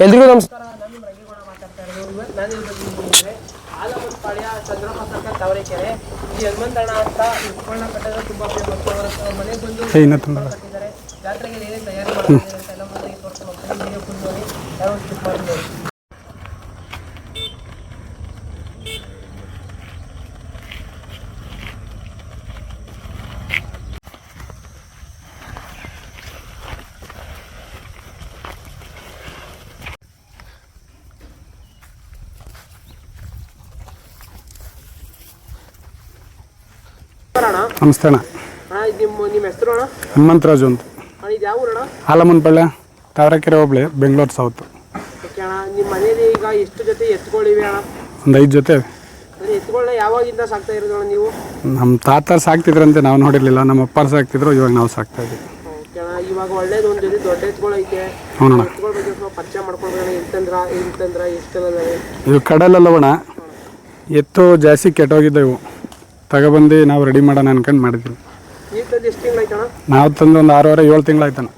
ಎಲ್ರಿಗೂ ನಮಸ್ಕಾರ ನಾನು ರಂಗೇಗೌಡ ಮಾತಾಡ್ತಾ ಇರೋದು. ನಾನು ಇವತ್ತು ತಾವರೆಕೆರೆ. ಈ ಹನುಮಂತಣ್ಣ ಅಂತ ಉತ್ಪನ್ನ ಕಟ್ಟದ ತುಂಬ ಫೇಮಸ್ ಅವರ ಮನೆಗೆ ಬಂದು ಕಟ್ಟಿದ್ದಾರೆ. ಜಾತ್ರೆಗೆ ತಯಾರಿ ಮಾಡ್ತಿದ್ದಾರೆ ಅಂತ ಎಲ್ಲ ಮನೆಗೆ ತೋರಿಸ್ಕೊಂಡು ಹೋಗ್ತೀನಿ ವಿಡಿಯೋ ಫುಲ್ ನೋಡಿ ಯಾವ ಸ್ಕಿಪ್ ಮಾಡಿ ನಮಸ್ತೆ ಅಣ್ಣ. ಹನುಮಂತರಾಜು ಅಂತ. ಆಲಮನ್ಪಳ್ಳೆ ತಾವರೆಕೆರೆ ಹೋಬಳಿ ಬೆಂಗಳೂರು ಸೌತ್ ಓಕೆ ಅಣ್ಣ ನಿಮ್ಮ ಮನೇಲಿ ಈಗ ಎಷ್ಟು ಜೊತೆ ಎತ್ಕೊಳ್ಳಿವೆ ಅಣ್ಣ? ಒಂದು ಐದು ಜೊತೆ. ನಮ್ಮ ತಾತ ಸಾಕ್ತಿದ್ರಂತೆ ನಾವು ನೋಡಿರ್ಲಿಲ್ಲ. ನಮ್ಮ ಅಪ್ಪಾರು ಸಾಕ್ತಿದ್ರು ಇವಾಗ ನಾವು ಸಾಕ್ತಾ ಇದ್ದೀವಿ. ಇವಾಗ ಒಳ್ಳೇದು ಒಂದು ಜೊತೆ ದೊಡ್ಡ ಬಗ್ಗೆ ಸ್ವಲ್ಪ ಪರಿಚಯ ಎಷ್ಟೆಲ್ಲ ಇವು ಕಡಲಲ್ಲವಣ ಎತ್ತು ಜಾಸ್ತಿ ಕೆಟ್ಟೋಗಿದ್ದವು. ಇವು ತಗೊಬಂದು ನಾವು ರೆಡಿ ಮಾಡೋಣ ಅನ್ಕೊಂಡು ಮಾಡಿದ್ವಿ. ನೀವು ತಂದು ಒಂದು ಆರೂವರೆ ಏಳು ಬಂತು?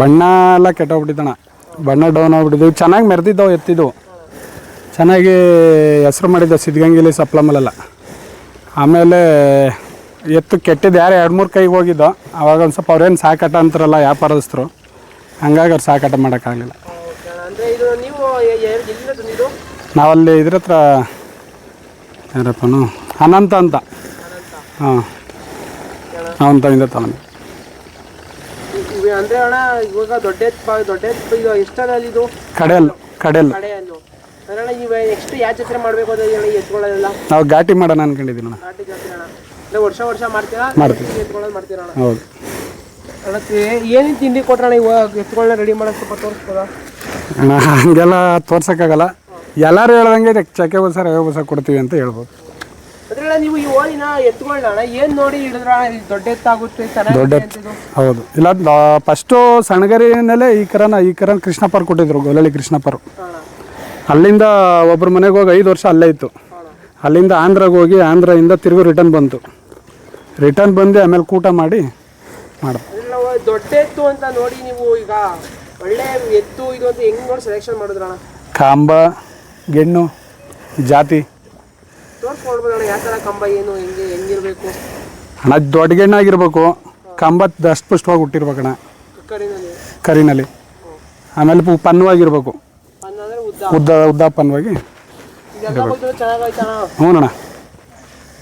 ಬಣ್ಣ ಎಲ್ಲ ಕೆಟ್ಟೋಗ್ಬಿಟ್ಟಿದ್ದಣ್ಣ ಬಣ್ಣ ಡೌನ್ ಆಗ್ಬಿಟ್ಟಿದ್ವು. ಚೆನ್ನಾಗಿ ಮೆರೆದಿದ್ದವು ಎತ್ತಿದ್ದವು. ಚೆನ್ನಾಗಿ ಹೆಸ್ರು ಮಾಡಿದ್ದವು ಸಿದ್ಧಗಂಗೆಲಿ ಸಪ್ಲಮಲೆಲ್ಲ ಆಮೇಲೆ ಎತ್ತು ಕೆಟ್ಟಿದ್ದು ಯಾರು ಎರಡು ಮೂರು ಕೈಗೆ ಹೋಗಿದ್ದೋ ಅವಾಗ ಒಂದು ಸ್ವಲ್ಪ ಅವ್ರೇನು ಸಾಕಾಟ ಅಂತಾರಲ್ಲ ವ್ಯಾಪಾರಸ್ಥರು ಹಂಗಾಗಿ ಅವ್ರು ಸಾಕಾಟ ಮಾಡೋಕ್ಕಾಗಲಿಲ್ಲ ನಾವಲ್ಲಿ ಇದ್ರ ಹತ್ರ ಯಾರಪ್ಪನು? ಅನಂತ ಅಂತ. ಅನಂತ ಹಾಂ. ಅವನ ತಂದೆ ತಗೊಂಡು ಇ- ಇವೆ ಅಂದ್ರೆ ಅಣ್ಣ ಇವಾಗ ದೊಡ್ಡ ದೊಡ್ಡ ಇದು ಎಷ್ಟರಲ್ಲಿ ಇದು? ಕಡೆಯಲ್ಲು ಕಡೆಯಲ್ಲು. ಕಡೆಯನ್ನು ಅಂದ್ರೆ ಅಣ್ಣ ನೀವು ನೆಕ್ಸ್ಟ್ ಯಾವ ಜಾತ್ರೆ ಮಾಡಬೇಕು ಅಂತ ಹೇಳಿ ಎತ್ಕೊಳ್ಳೋದೆಲ್ಲ? ನಾವು ಘಾಟಿ ಮಾಡೋಣ ಅನ್ಕೊಂಡಿದ್ದೀವಿ ಅಣ್ಣ. ನಾಟಿ ಜಾತ್ರೆ ಅಣ್ಣ. ಅಂದ್ರೆ ವರ್ಷ ವರ್ಷ ಮಾಡ್ತೀರಾ? ಮಾಡ್ತೀವಿ. ಎತ್ಕೊಳ್ಳೋದು ಮಾಡ್ತೀರಾ ಅಣ್ಣ? ಹೌದು. ಅಣ್ಣ ಏನೇನು ತಿಂಡಿ ಕೊಟ್ರಣ್ಣ ಇವಾಗ ಎತ್ಕೊಳ್ಳ ರೆಡಿ ಮಾಡೋಕೆ ಸ್ವಲ್ಪ ತೋರಿಸ್ಬೋದಾ? ಅಣ್ಣ ಹಂಗೆಲ್ಲ ತೋರ್ಸೋಕ್ಕಾಗಲ್ಲ. ಎಲ್ಲರೂ ಹೇಳ್ದಂಗೆ ಚಕ್ಕೆ ಬಸ ರವೆ ಬಸ ಕೊಡ್ತೀವಿ ಅಂತ ಹೇಳ್ಬೋದು. ಅಂದ್ರೆ ನೀವು ಈ ಓದಿನ ಎತ್ಗಳನ್ನ ಏನು ನೋಡಿ ಹಿಡಿದ್ರ? ಇದು ದೊಡ್ಡ ಎತ್ತಾಗುತ್ತೆ ದೊಡ್ಡ ಚೆನ್ನಾಗಿ ಅಂತ ಹೌದು. ಇಲ್ಲ ಫಸ್ಟು ಸಣ್ಣಗರಿನಲ್ಲೇ ಈ ಕರನ ಈ ಕರನ ಕೃಷ್ಣಪ್ಪರು ಕೊಟ್ಟಿದ್ರು ಗೊಲಳಿ ಕೃಷ್ಣಪ್ಪರು. ಅಲ್ಲಿಂದ ಒಬ್ಬರ ಮನೆಗೆ ಹೋಗಿ ಐದು ವರ್ಷ ಅಲ್ಲೇ ಇತ್ತು. ಅಲ್ಲಿಂದ ಆಂಧ್ರಾಗೆ ಹೋಗಿ ಆಂಧ್ರದಿಂದ ತಿರುಗಿ ರಿಟರ್ನ್ ಬಂತು. ರಿಟರ್ನ್ ಬಂದು ಆಮೇಲೆ ಕೂಟ ಮಾಡಿ ಮಾಡಿ ಅಂದ್ರೆ ನಾವು ದೊಡ್ಡ ಎತ್ತು ಅಂತ ನೋಡಿ ನೀವು ಈಗ ಒಳ್ಳೆ ಎತ್ತು ಇದು ಅಂತ ಹೆಂಗ್ ನೋಡಿ ಸೆಲೆಕ್ಷನ್ ಮಾಡಿದ್ರ ಅಣ್ಣ ಕಾಂಬ ಗೆಣ್ಣು ಜಾತಿ. ಅಣ್ಣ ದೊಡ್ಡ ಗೆಣ್ಣಾಗಿರ್ಬೇಕು. ಕಂಬ ದಷ್ಟಪುಷ್ಟವಾಗಿ ಹುಟ್ಟಿರ್ಬೇಕಣ್ಣ. ಕರಿನಲ್ಲಿ? ಆಮೇಲೆ ಪು- ಪನ್ವಾಗಿರ್ಬೇಕು. ಉದ್ದ. ಉದ್ದ ಪನ್ವಾಗಿ ಹ್ಞೂ ಅಣ್ಣ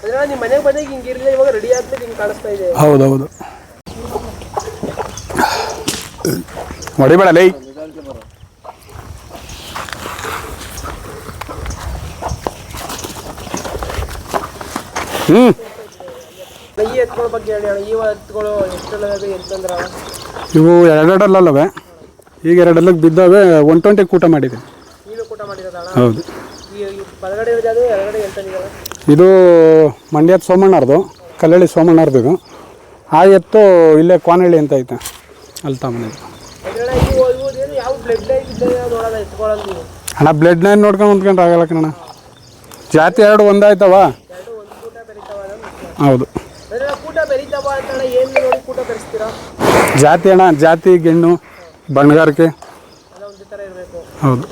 ಹೌದು ಅಣ್ಣ ನಿಮ್ಮ ಮನೆಗೆ ಬಂದಾಗ ಹಿಂಗೆ ಇರಲಿಲ್ಲ ಇವಾಗ ರೆಡಿ ಆದ್ಮೇಲೆ ಹಿಂಗೆ ಕಾಣಿಸ್ತಾ ಇದೆ ಹೌದೌದು ಹೊಡಿಬೇಡ ಲೈ ಹ್ಞೂ ಈ ಬಗ್ಗೆ ಹೇಳಿ ಅಣ್ಣ. ಈ ಎತ್ತುಗಳು ಎಷ್ಟೆಲ್ಲ ಎಂತಂದ್ರ ಇವು ಎರಡೆರಡಲ್ಲವೆ. ಈಗ ಎರಡಲ್ಲ ಬಿದ್ದಾವೆ ಒನ್ ಟ್ವೆಂಟಿ ಕೂಟ ಮಾಡಿದೆ. ನೀವೇ ಕೂಟ ಮಾಡಿರೋದಣ್ಣ ಹೌದು. ಈ ಈ ಬಲಗಡೆ ಇರೋದು ಎಡಗಡೆ ಎಂತಂದಿದ್ದಾವೆ ಇದು? ಮಂಡ್ಯದ ಸೋಮಣ್ಣಾರ್ದು ಕಲ್ಲಳ್ಳಿ ಸೋಮಣ್ಣಾರ್ದು ಇದು. ಆ ಎತ್ತು ಇಲ್ಲೇ ಕೋನಹಳ್ಳಿ ಅಂತ ಐತೆ ಅಲ್ಲಿ ತಮ್ಮನೆ ಅಂದ್ರೆ ಅಣ್ಣ ಇವು ಇವು ಏನು ಯಾವ ಬ್ಲಡ್ ಲೈನ್ ಇದ್ದಾಗ ನೋಡೋಣ ಎತ್ಕೊಳ್ಳೋದು ನೀವು. ಅಣ್ಣ ಬ್ಲಡ್ ಲೈನ್ ನೋಡ್ಕೊಂಡು ಹೊಂದ್ಕೊಂಡು ಆಗಲ್ಲ ಕಣ ಜಾತಿ ಎರಡು ಒಂದಾಯ್ತವ. ಬೆರೆಸ್ತೀರಾ? ಜಾತಿ ಅಣ್ಣ ಜಾತಿ ಗೆಣ್ಣು ಬಣ್ಣಗಾರಿಕೆ ಹೌದು.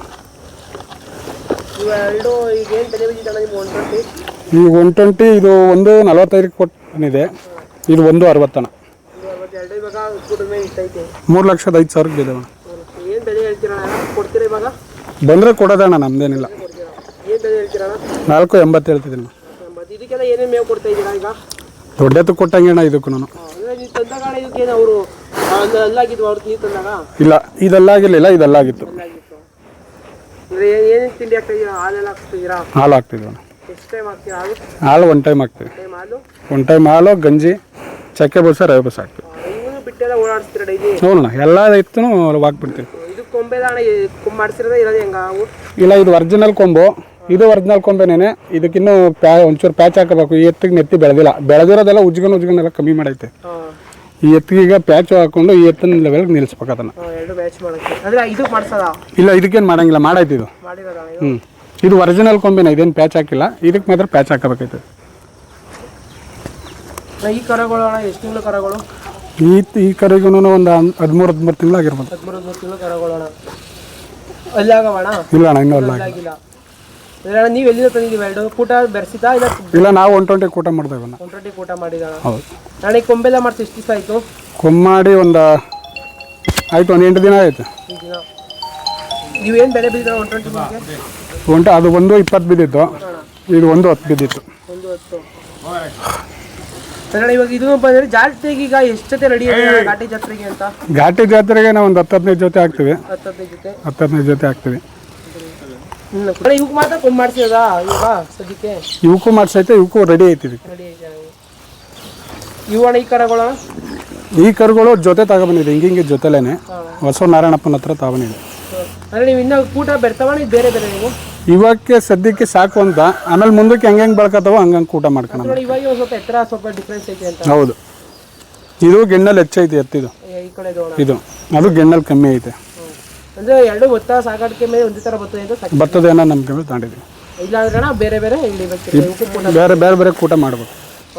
ಈಗ ಒನ್ ಟ್ವೆಂಟಿ ಇದು ಒಂದು ನಲವತ್ತೈದಕ್ಕೆ ಕೊಟ್ಟಿದೆ ಇದು ಒಂದು ಅರವತ್ತಣ ಮೂರು ಲಕ್ಷದ ಐದು ಸಾವಿರಕ್ಕೆ ಇವಾಗ? ಬಂದರೆ ಕೊಡೋದಣ್ಣ ನಮ್ದೇನಿಲ್ಲ. ನಾಲ್ಕು ಎಂಬತ್ತು ಹೇಳ್ತಿದ್ದೀನಿ. ಇದಕ್ಕೆಲ್ಲ ಏನೇನು ಮೇವು ಕೊಡ್ತಾ ಇದ್ದೀರಾ ಈಗ? ದೊಡ್ಡದು ಕೊಟ್ಟಂಗೆ ಅಣ್ಣ ಇದಕ್ಕೂ ನಾನು. ಅಂದರೆ ನೀವು ತಂದಾಗ ಅಣ್ಣ ಇದಕ್ಕೇನು ಅವರು ಒಂದು ಅಲ್ಲಾಗಿದ್ವು ಅವ್ರು ನೀವು ತಂದಾಗ? ಇಲ್ಲ ಇದೆಲ್ಲಾಗಿರ್ಲಿಲ್ಲ ಇದೆಲ್ಲಾಗಿತ್ತು. ಅಲ್ಲಾಗಿತ್ತು. ಅಂದರೆ ಏನೇನು ತಿಂಡಿ ಹಾಕ್ತಾ ಇದ್ದೀರಾ? ಹಾಲೆಲ್ಲ ಹಾಕ್ತಿದ್ದೀರಾ? ಹಾಲು ಹಾಕ್ತಿದ್ವಿ ಅಣ್ಣ. ಎಷ್ಟು ಟೈಮ್ ಹಾಕ್ತೀರಾ ಹಾಲು? ಹಾಲು ಒನ್ ಟೈಮ್ ಹಾಕ್ತೀವಿ. ಟೈಮ್ ಹಾಲು? ಒನ್ ಟೈಮ್ ಹಾಲು ಗಂಜಿ ಚಕ್ಕೆ ಬಸ ರವೆ ಬಸ ಹಾಕ್ತೀವಿ. ಇವನು ಬಿಟ್ಟೆಲ್ಲ ಓಡಾಡಿಸ್ತೀರಾ ಡೈಲಿ? ನೋಡೋಣ ಎಲ್ಲ ಇತ್ತು ಹಾಕ್ಬಿಡ್ತೀವಿ. ಇದು ಕೊಂಬೆದ ಅಣ್ಣ ಕೊಂಬ್ ಮಾಡಿಸಿರೋದೇ ಇರೋದು ಹೆಂಗ ಅವು ಇಲ್ಲ ಇದು ಒರಿಜಿನಲ್ ಕೊಂಬು. ಇದು ಒರಿಜಿನಲ್ ಕೊಂಬೆನೇನೆ. ಇದಕ್ಕಿನ್ನೂ ಪ್ಯಾ ಒಂಚೂರು ಪ್ಯಾಚ್ ಹಾಕಬೇಕು. ಈ ಎತ್ತಿಗೆ ನೆತ್ತಿ ಬೆಳೆದಿಲ್ಲ. ಬೆಳೆದಿರೋದೆಲ್ಲ ಉಜ್ಗನ್ ಉಜ್ಗನೆಲ್ಲ ಕಮ್ಮಿ ಮಾಡೈತೆ. ಈ ಎತ್ತಿಗೆ ಈಗ ಪ್ಯಾಚ್ ಹಾಕೊಂಡು ಈ ಎತ್ತಿನ ಲೆವೆಲ್ಗೆ ನಿಲ್ಲಿಸ್ಬೇಕು ಅದನ್ನು. ಇಲ್ಲ ಇದಕ್ಕೇನು ಮಾಡಂಗಿಲ್ಲ. ಮಾಡೈತಿ ಇದು. ಹ್ಞೂ ಇದು? ಒರಿಜಿನಲ್ ಕೊಂಬೆನ. ಇದೇನು ಪ್ಯಾಚ್ ಹಾಕಿಲ್ಲ. ಇದಕ್ಕೆ ಮಾತ್ರ ಪ್ಯಾಚ್ ಹಾಕಬೇಕೈತೆ ಈ ಕರಗಳು ಎಷ್ಟು ತಿಂಗಳು ಕರಗಳು? ಈ ಈ ಕರಿಗೂ ಒಂದು ಹದಿಮೂರು ಹದಿಮೂರು ತಿಂಗಳಾಗಿರ್ಬೋದು. ಹದಿಮೂರು ಹದಿಮೂರು ತಿಂಗಳು ಕರಗಳು ಇಲ್ಲ ಅಣ್ಣ ಇನ್ನೂ ಅಲ್ಲ ನೀವು ಎಲ್ಲಿಂದ ತಂದಿದ್ದೀವಿ ಎರಡು ಕೂಟ ಬೆರೆಸಿತಾ ಇಲ್ಲ ಇಲ್ಲ ನಾವು ಒನ್ ಟ್ವೆಂಟಿ ಕೂಟ ಮಾಡ್ತೇವೆ ಅಣ್ಣ. ಒನ್ ಟ್ವೆಂಟಿ ಕೂಟ ಮಾಡಿದಣ ಹೌದು. ನಾಳೆ ಕೊಂಬೆಲ್ಲ ಮಾಡ್ತೀವಿ ಎಷ್ಟು ದಿವಸ ಆಯಿತು? ಕೊಮ್ಮಾಡಿ ಒಂದು ಆಯ್ತು ಒಂದು ಎಂಟು ದಿನ ಆಯ್ತು. ನೀವೇನು ಬೆಲೆ ಬಿದ್ದಿರ ಒನ್ ಟ್ವೆಂಟಿ ನಿಮಗೆ ಅದು ಒಂದು ಇಪ್ಪತ್ತು ಬಿದ್ದಿತ್ತು. ಇದು ಒಂದು ಹತ್ತು ಬಿದ್ದಿತ್ತು. ಒಂದು ಹತ್ತು. ಇವಾಗ ಇದು ಬಂದರೆ ಜಾತ್ರೆಗೆ ಈಗ ಎಷ್ಟು ಜೊತೆ ರೆಡಿ ಘಾಟಿ ಜಾತ್ರೆಗೆ ಅಂತ? ಘಾಟಿ ಜಾತ್ರೆಗೆ ನಾವು ಒಂದು ಹತ್ತು ಹದಿನೈದು ಜೊತೆ ಆಗ್ತೀವಿ ಹತ್ತು ಹದಿನೈದು ಜೊತೆ. ಹತ್ತು ಹದಿನೈದು ಜೊತೆ ಹಾಕ್ತೀವಿ. ಮಾತ್ರ ಕೊಂಬ್ ಇವಾಗ ಸದ್ಯಕ್ಕೆ? ಇವಕ್ಕೂ ಮಾಡ್ಸೈತೆ ಇವಕ್ಕೂ ರೆಡಿ ಐತಿವಿ ರೆಡಿ ಐತೆ ಅಣ್ಣ ಈ ಕರಗಳು? ಈ ಕರುಗಳು ಜೊತೆ ತಗೊಬಂದಿದೆ ಹಿಂಗಿಂಗೆ ಜೊತೆಲೇನೆ. ಹಾಂ. ಹೊಸ ನಾರಾಯಣಪ್ಪನ ಹತ್ರ ತಗೊಂಡಿದೆ ಅಂದರೆ ನೀವು ಇನ್ನೂ ಕೂಟ ಬೆರ್ತವ ಇದು ಬೇರೆ ಬೇರೆ ನೀವು? ಇವಾಗಕ್ಕೆ ಸದ್ಯಕ್ಕೆ ಸಾಕು ಅಂತ. ಆಮೇಲೆ ಮುಂದಕ್ಕೆ ಹೆಂಗೆ ಹೆಂಗೆ ಬೆಳ್ಕತ್ತವೋ ಹಂಗಂಗೆ ಕೂಟ ಮಾಡ್ಕೊಂಡು ನೋಡಿ ಇವಾಗ ಒಂದು ಸ್ವಲ್ಪ ಎತ್ತರ ಸ್ವಲ್ಪ ಡಿಫ್ರೆನ್ಸ್ ಐತೆ ಅಂತ. ಹೌದು. ಇದು ಗೆಣ್ಣಲ್ಲಿ ಹೆಚ್ಚೈತೆ ಎತ್ತಿದು ಈ ಕಡೆ ಇದು ಅದು ಗೆಣ್ಣಲ್ಲಿ ಕಮ್ಮಿ ಐತೆ. ಅಂದ್ರೆ ಎರಡು ಭತ್ತ ಸಾಗಾಣಿಕೆ ಮೇಲೆ ಒಂದೇ ತರ ಬರ್ತದೆ ಅಂತ ಸಾಕು ತಗೊಂಡಿದ್ವಿ ಇಲ್ಲ ಅಂದ್ರೆ ಅಣ್ಣ ಬೇರೆ ಬೇರೆ ಕೂಟ ಬೇರೆ ಬೇರೆ ಬೇರೆ ಕೂಟ ಮಾಡ್ಬೇಕು.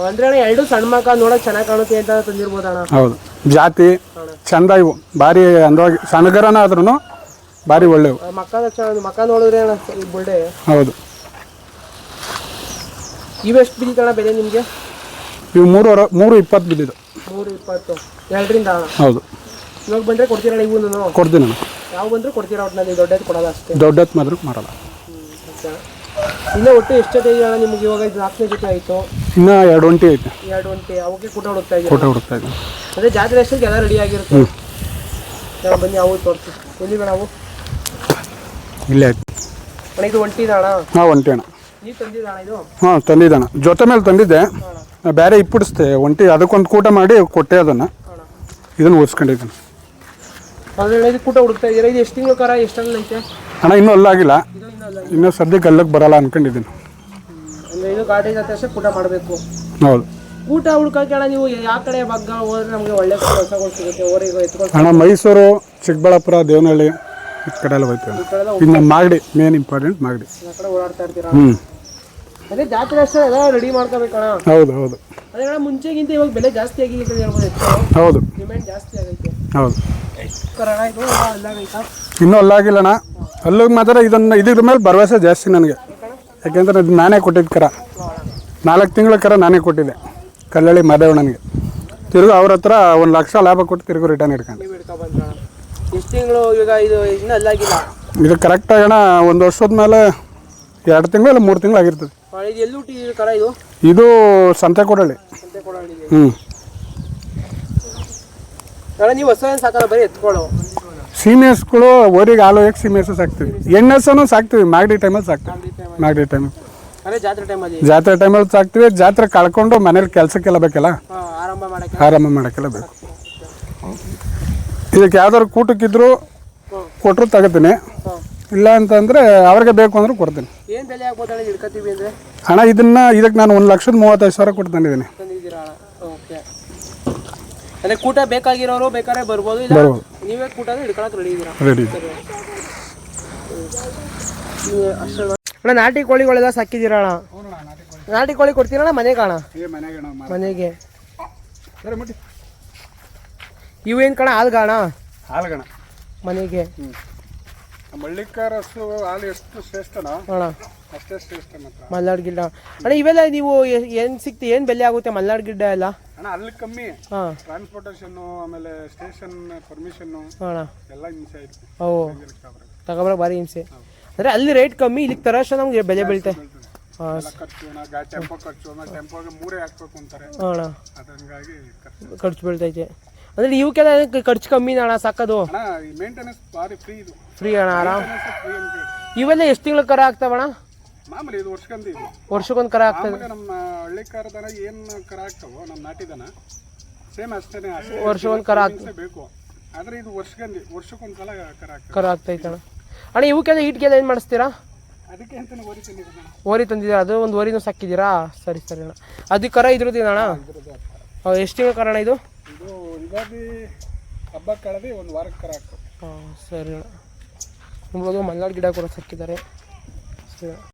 ಅಂದ್ರೆ ಅಣ್ಣ ಎರಡು ಸಣ್ಣ ಮಕ್ಕ ನೋಡಕ್ ಚೆನ್ನಾಗಿ ಕಾಣುತ್ತೆ ಅಂತ ತಂದಿರ್ಬೋದು ಅಣ್ಣ. ಹೌದು. ಜಾತಿ ಚಂದ ಇವು. ಭಾರಿ ಅಂದವಾಗಿ ಸಣ್ಣಗರನ ಆದ್ರೂ ಭಾರಿ ಒಳ್ಳೆವು. ಮಕ್ಕ ಚೆನ್ನಾಗಿ ಮಕ್ಕ ನೋಡಿದ್ರೆ ಅಣ್ಣ ಈ ಬುಲ್ಡೆ ಹೌದು. ಇವೆಷ್ಟು ಬಿದ್ದಿತ್ತಣ್ಣ ಬೆಲೆ ನಿಮಗೆ? ಇವು ಮೂರು ಮೂರು ಇಪ್ಪತ್ತು ಬಿದ್ದಿದ್ದು ಮೂರು ಇಪ್ಪತ್ತು. ಎರಡರಿಂದ ಅಣ್ಣ? ಹೌದು. ಇವಾಗ ಬಂದ್ರೆ ಕೊಡ್ತೀರಣ್ಣ ಇವನು ಕೊಡ್ತೀನಿ ನಾನು ಯಾವ ಬಂದ್ರು ಕೊಡ್ತೀರಾ ಒಟ್ಟಿನಲ್ಲಿ ದೊಡ್ಡದು ಕೊಡಲ್ಲ ಅಷ್ಟೇ? ಮಾತ್ರ ಮಾಡಲ್ಲ. ಇನ್ನ ಒಟ್ಟು ಎಷ್ಟು ಜೊತೆ ನಿಮ್ಗೆ ಇವಾಗ? ಇದು ನಾಲ್ಕನೇ ಜೊತೆ ಆಯಿತು. ಇನ್ನೂ ಎರಡು ಒಂಟಿ ಐತೆ. ಎರಡು ಒಂಟಿ. ಅವಕ್ಕೆ ಕೂಟ ಹುಡುಕ್ತಾ ಇದ್ದೀವಿ ಕೂಟ ಹುಡುಕ್ತಾ ಇದ್ದೀನಿ ಅದೇ ಜಾತ್ರೆ ಅಷ್ಟೇ ಎಲ್ಲ ರೆಡಿ ಆಗಿರುತ್ತೆ. ನಾವು ಬನ್ನಿ ಅವು ನಾವು? ಇಲ್ಲೇ ಅಣ್ಣ ಇದು ಹಾಂ ಒಂಟಿ ಅಣ್ಣ. ನೀವು ಇದು? ಹಾಂ ಜೊತೆ ಮೇಲೆ ತಂದಿದ್ದೆ. ಬೇರೆ ಇಪ್ಪಿಡಿಸ್ದೆ ಒಂಟಿ ಅದಕ್ಕೊಂದು ಕೂಟ ಮಾಡಿ ಕೊಟ್ಟೆ ಅದನ್ನು. ಇದನ್ನ ಇದನ್ನು ಉಳಿಸ್ಕೊಂಡಿದ್ದೀನಿ ಅಂದ್ರೆ ಇದು ಕೂಟ ಹುಡುಕ್ತಾ ಇದ್ದೀರಾ? ಇದು ಎಷ್ಟು ತಿಂಗಳು ಕರ ಎಷ್ಟಲ್ಲ ಐತೆ? ಅಣ್ಣ ಇನ್ನೂ ಅಲ್ಲಾಗಿಲ್ಲ ಇನ್ನೂ ಸದ್ಯಕ್ಕೆ ಅಲ್ಲಕ್ಕೆ ಬರಲ್ಲ ಅನ್ಕೊಂಡಿದ್ದೀನಿ. ಅಂದ್ರೆ ಇದು ಗಾಡಿ ಅಷ್ಟೇ ಕೂಟ ಮಾಡಬೇಕು. ಹೌದು. ಊಟ ಹುಡ್ಕಕ್ಕೆ ಅಣ್ಣ ನೀವು ಯಾವ ಕಡೆ ಬಗ್ಗ ಹೋದ್ರೆ ನಮಗೆ ಒಳ್ಳೆ ಕೆಲಸಗಳು ಸಿಗುತ್ತೆ ಓರಿಗೆ ಎತ್ಕೊಂಡು ಅಣ್ಣ ಮೈಸೂರು ಚಿಕ್ಕಬಳ್ಳಾಪುರ ದೇವನಹಳ್ಳಿ ಈ ಕಡೆ ಎಲ್ಲ ಹೋಯ್ತು ಇನ್ನು ಮಾಗಡಿ ಮೇನ್ ಇಂಪಾರ್ಟೆಂಟ್ ಮಾಗಡಿ. ಆ ಕಡೆ ಓಡಾಡ್ತಾ ಇರ್ತೀರಾ? ಹ್ಞೂ ಅದೇ ಜಾತ್ರೆ ಅಷ್ಟೇ ಎಲ್ಲ ರೆಡಿ ಮಾಡ್ಕೋಬೇಕಣ್ಣ ಹೌದು ಹೌದು. ಅದೇ ಅಣ್ಣ ಮುಂಚೆಗಿಂತ ಇವಾಗ ಬೆಲೆ ಜಾಸ್ತಿ ಆಗಿದೆ ಅಂತ ಹೇಳ್ಬೋದು ಹೌದು. ಡಿಮ್ಯಾಂಡ್ ಜಾಸ್ತಿ ಆಗೈತೆ. ಹೌದು. ಇನ್ನೂ ಅಲ್ಲಾಗಿಲ್ಲಣ್ಣ. ಅಲ್ಲಿಗೆ ಮಾತ್ರ ಇದನ್ನು ಇದ್ರ ಮೇಲೆ ಭರವಸೆ ಜಾಸ್ತಿ ನನಗೆ. ಯಾಕೆಂದ್ರೆ ಇದು ನಾನೇ ಕೊಟ್ಟಿದ್ದು ಕರ. ನಾಲ್ಕು ತಿಂಗಳ ಕರ ನಾನೇ ಕೊಟ್ಟಿದ್ದೆ. ಕಲ್ಲಳ್ಳಿ ಮಾದೇವಣ್ಣನಿಗೆ ತಿರುಗು ಅವ್ರ ಹತ್ರ ಒಂದು ಲಕ್ಷ ಲಾಭ ಕೊಟ್ಟು ತಿರುಗು ರಿಟರ್ನ್ ಇಟ್ಕೊಂಡು. ಇದು ಕರೆಕ್ಟ್ ಅಣ್ಣ ಒಂದು ವರ್ಷದ ಮೇಲೆ ಎರಡು ತಿಂಗಳು ಇಲ್ಲ ಮೂರು ತಿಂಗಳು ಆಗಿರ್ತದೆ. ಇದು ಸಂತೆ ಕೊಡಳ್ಳಿ ಹ್ಞೂ ನೀವು ಹೊಸ ಏನು ಸಾಕಲ್ಲ ಬರೀ ಎತ್ಕೊಳ್ಳೋ. ಸೀಮೆಸ್ಗಳು ಓರಿಗೆ ಹಾಲು ಹೋಗಿ ಸೀಮೆಸು ಸಾಕ್ತೀವಿ. ಎಣ್ಣೆಸನು ಸಾಕ್ತೀವಿ ಮಾಗಡಿ ಟೈಮಲ್ಲಿ ಸಾಕ್ತೀವಿ. ಮಾಗಡಿ ಟೈಮಲ್ಲಿ. ಅದೇ ಜಾತ್ರೆ ಟೈಮಲ್ಲಿ. ಜಾತ್ರೆ ಟೈಮಲ್ಲಿ ಸಾಕ್ತೀವಿ ಜಾತ್ರೆ ಕಳ್ಕೊಂಡು ಮನೇಲಿ ಕೆಲಸಕ್ಕೆಲ್ಲ ಬೇಕಲ್ಲ? ಆರಂಭ ಮಾಡೋಕ್ಕೆ. ಆರಾಮ ಮಾಡೋಕ್ಕೆಲ್ಲ ಬೇಕು. ಇದಕ್ಕೆ ಯಾವ್ದಾದ್ರು ಕೂಟಕ್ಕಿದ್ರು ಕೊಟ್ಟರು ತಗೋತೀನಿ. ಇಲ್ಲ ಅಂತಂದರೆ ಅವ್ರಿಗೆ ಬೇಕು ಅಂದ್ರೆ ಕೊಡ್ತೀನಿ. ಏನು ಬೆಲೆ ಆಗ್ಬೋದು ಅಣ್ಣ ಇದನ್ನ ಇದಕ್ಕೆ ನಾನು ಒಂದು ಲಕ್ಷದ ಮೂವತ್ತೈದು ಸಾವಿರ ಕೊಟ್ಟು ತಂದಿದ್ದೀನಿ ತಂದಿದ್ದೀರಾ ಅಣ್ಣ ಓಕೆ ಅದೇ ಕೂಟ ಬೇಕಾಗಿರೋರು ಬೇಕಾದ್ರೆ ಬರ್ಬೋದು ಇಲ್ಲ ಬರ್ಬೋದು. ನೀವೇ ಕೂಟ ಹಿಡ್ಕೊಳಕ್ಕೆ ರೆಡಿ ಇದ್ದೀರಾ? ರೆಡಿ ಅಣ್ಣ ನಾಟಿ ಕೋಳಿಗಳೆಲ್ಲ ಸಾಕಿದ್ದೀರಾ ಅಣ್ಣ ನಾಟಿ ಕೋಳಿ. ಕೊಡ್ತೀರಣ್ಣ ಮನೆಗೆ ಅಣ್ಣ? ಮನೆಗೆ ಇವೇನು ಕಣ ಹಾಲ್ಗ ಅಣ್ಣ ಹಾಲ್ಗಣ. ಮನೆಗೆ. ಮಳ್ಳಿಕಾರ ಹಸು ಹಾಲು ಎಷ್ಟು ಶ್ರೇಷ್ಠನೋ? ಅಣ್ಣ. ಅಷ್ಟೇ ಶ್ರೇಷ್ಠ ಮಾತ್ರ. ಮಲ್ನಾಡ್ ಗಿಡ್ಡ ಅಣ್ಣ ಇವೆಲ್ಲ ನೀವು ಏನು ಸಿಕ್ತಿ? ಏನು ಬೆಲೆ ಆಗುತ್ತೆ ಮಲ್ನಾಡ್ ಗಿಡ್ಡ ಎಲ್ಲ? ಅಣ್ಣ ಅಲ್ಲಿ ಕಮ್ಮಿ. ಹಾಂ. ಟ್ರಾನ್ಸ್ಪೋರ್ಟೇಷನ್ನು ಆಮೇಲೆ ಸ್ಟೇಷನ್ ಪರ್ಮಿಷನ್ ಅಣ್ಣ. ಎಲ್ಲ ಹಿಂಸೆ ಐತೆ ಓ. ತಗೊಬರ ಭಾರಿ ಹಿಂಸೆ. ಅಂದ್ರೆ ಅಲ್ಲಿ ರೇಟ್ ಕಮ್ಮಿ ಇಲ್ಲಿ ತರಷ್ಟು ನಮಗೆ ಬೆಲೆ ಬೀಳುತ್ತೆ ಹಾಂ. ಎಲ್ಲ ಖರ್ಚು ಅಣ್ಣ ಗಾ ಟೆಂಪೋ ಖರ್ಚು ಅಣ್ಣ ಟೆಂಪೋಗೆ ಮೂರೇ ಹಾಕ್ಬೇಕು ಅಂತಾರೆ. ಅಣ್ಣ. ಅದಂಗಾಗಿ ಖರ್ಚು. ಖರ್ಚು ಬೀಳ್ತೈತೆ. ಅಂದ್ರೆ ಇವಕ್ಕೆಲ್ಲ ಏನಕ್ಕೆ ಖರ್ಚು ಕಮ್ಮಿ ಅಣ್ಣ ಸಾಕೋದು? ಅಣ್ಣ ಈ ಮೇಂಟೆನೆನ್ಸ್ ಭಾರಿ ಫ್ರೀ ಇದು. ಫ್ರೀ ಅಣ್ಣ ಆರಾಮ್. ಫ್ರೀ ಅಂತ. ಇವೆಲ್ಲ ಎಷ್ಟು ತಿಂಗಳು ಕರ ಆಗ್ತಾವಣ್ಣ? ಮಾಮೂಲಿ ಇದು ವರ್ಷಕ್ಕೊಂದು ಇದು. ವರ್ಷಕ್ಕೊಂದು ಕರ ಆಗ್ತದೆ. ನಮ್ಮ ಹಳ್ಳಿ ಕರದನ ಏನು ಕರ ಆಗ್ತಾವೋ ನಮ್ಮ ನಾಟಿದನ ಸೇಮ್ ಅಷ್ಟೇನೆ ಅಷ್ಟೇ ವರ್ಷಕ್ಕೊಂದು ಕರ ಆಗ್ತದೆ. ಹಿಂಸೆ ಬೇಕು. ಆದ್ರೆ ಇದು ವರ್ಷಕ್ಕಂದು ವರ್ಷಕ್ಕೊಂದು ಸಲ ಕರ ಆಗ್ತದೆ. ಕರ ಆಗ್ತೈತೆ ಅಣ್ಣ ಅಣ್ಣ ಇವಕ್ಕೆಲ್ಲ ಈಟ್ಗೆಲ್ಲ ಏನು ಮಾಡಿಸ್ತೀರಾ? ಅದಕ್ಕೆ ಅಂತಾನೆ ಓರಿ ತಂದಿದ್ದೀರಾ ಓರಿ ತಂದಿದ್ದೀರಾ? ಅದು ಒಂದು ಓರಿನೂ ಸಾಕಿದ್ದೀರಾ? ಸರಿ ಸರಿ ಅಣ್ಣ. ಅದು ಕರ ಇದ್ರದ್ದು ಅಣ್ಣ ಎಷ್ಟು ತಿಂಗಳ ಕರ ಅಣ್ಣ ಇದು? ಇದು ಯುಗಾದಿ ಹಬ್ಬ ಕಳೆದಿ ಒಂದು ವಾರಕ್ಕೆ ಕರ ಆಗ್ತದೆ. ಹಾಂ ಸರಿ ಅಣ್ಣ. ನೋಡ್ಬೋದು ಮಲ್ನಾಡು ಗಿಡ ಕೂಡ ಸಾಕಿದ್ದಾರೆ. ಸರಿ ಅಣ್ಣ.